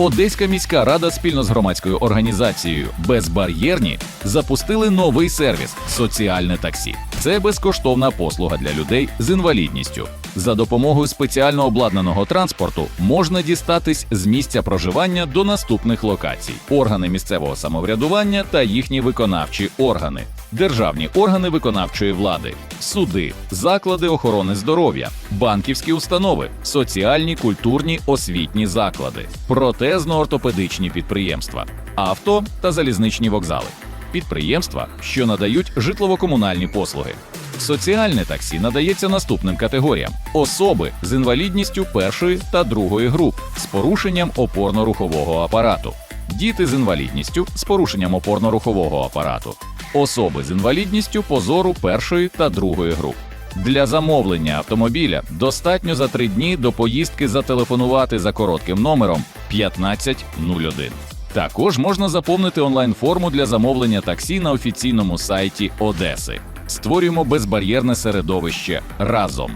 Одеська міська рада спільно з громадською організацією Безбар'єрні запустили новий сервіс соціальне таксі. Це безкоштовна послуга для людей з інвалідністю. За допомогою спеціально обладнаного транспорту можна дістатись з місця проживання до наступних локацій: органи місцевого самоврядування та їхні виконавчі органи, державні органи виконавчої влади, суди, заклади охорони здоров'я, банківські установи, соціальні, культурні, освітні заклади, протезно-ортопедичні підприємства, авто та залізничні вокзали, підприємства, що надають житлово-комунальні послуги. Соціальне таксі надається наступним категоріям: особи з інвалідністю першої та другої груп з порушенням опорно-рухового апарату, діти з інвалідністю з порушенням опорно-рухового апарату, особи з інвалідністю позору першої та другої груп. Для замовлення автомобіля достатньо за три дні до поїздки зателефонувати за коротким номером 1501. Також можна заповнити онлайн-форму для замовлення таксі на офіційному сайті Одеси. Створюємо безбар'єрне середовище разом.